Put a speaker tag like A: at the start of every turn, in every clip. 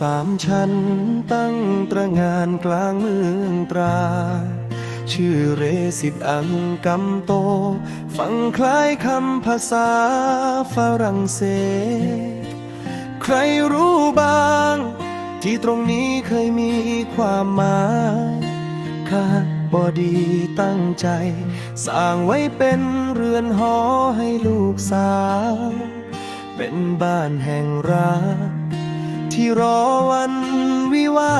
A: สามชั้นตั้งตระงานกลางเมืองตรา ชื่อเรสิตอังกำโต ฟังคล้ายคำภาษาฝรั่งเศส ใครรู้บ้าง ที่ตรงนี้เคยมีความหมายข้าบอดีตั้งใจ สร้างไว้เป็นเรือนหอให้ลูกสาว เป็นบ้านแห่งรัก ที่รอวันวิวา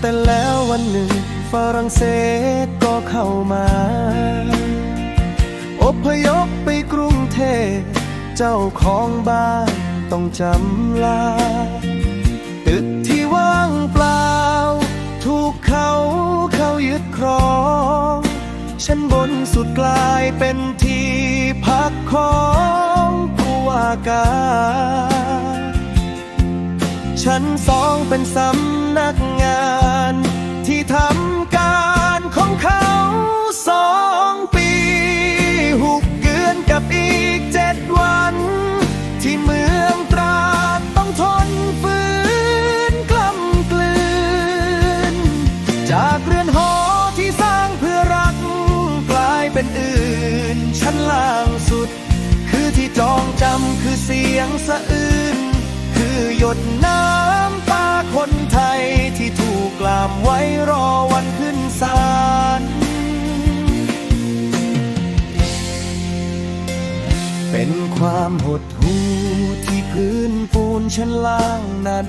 A: แต่แล้ววันหนึ่งฝรั่งเศสก็เข้ามา อพยพไปกรุงเทพ เจ้าของบ้านต้องจำลา ตึกที่ว่างเปล่า ถูกเขาเขายึดครอง ชั้นบนสุดกลายเป็นที่พักของผู้ว่ากา ชั้นสองเป็นสำนักงาน ที่ทำการของเขาสองปีหกเกือนกับอีกเจ็ดวัน ที่เมืำคือเสียงสะอื้นคือหยดน้ำตาคนไทยที่ถูกกลามไว้รอวันขึ้นศาลเป็นความหดหู่ที่พื้นปูนชั้นล่างนั้น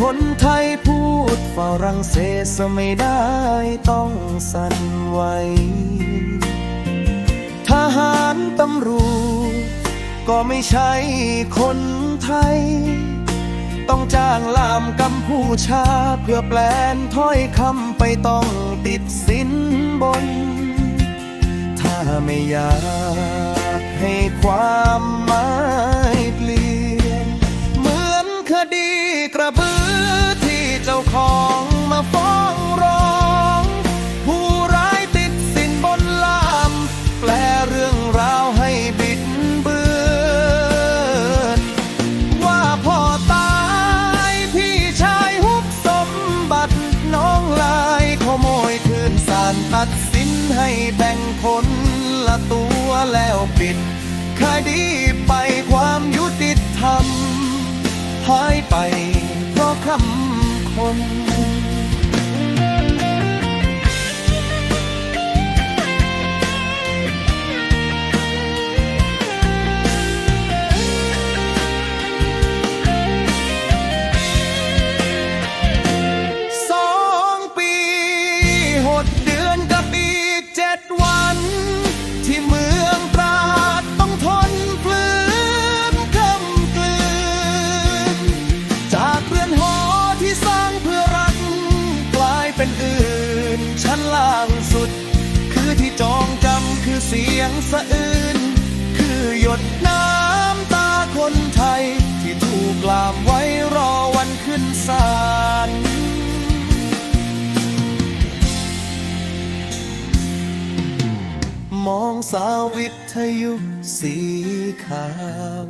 A: คนไทยพูดฝรั่งเศสไม่ได้ต้องสั่นไหวทหารตำรวจ ก็ไม่ใช่คนไทย ต้องจ้างลามกัมพูชา เพื่อแปลนถ้อยคำไปต้องติดสินบน ถ้าไม่อยากให้ความหมาย ตัดสินให้แบ่งคนละตัวแล้วปิดคดีไปความยุติธรรม หายไปเพราะคำคน เสียงสะอื้นคือหยดน้ำตาคนไทย ที่ถูกกลามไว้รอวันขึ้นศาลมองสาววิทยุสีขาว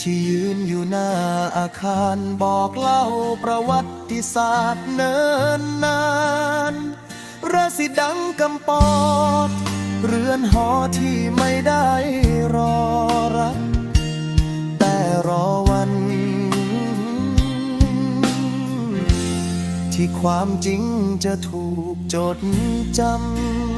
A: ที่ยืนอยู่หน้าอาคารบอกเล่าประวัติศาสตร์เนินนานระสิดังกำปอด เรือนหอที่ไม่ได้รอรัก แต่รอวัน ที่ความจริงจะถูกจดจำ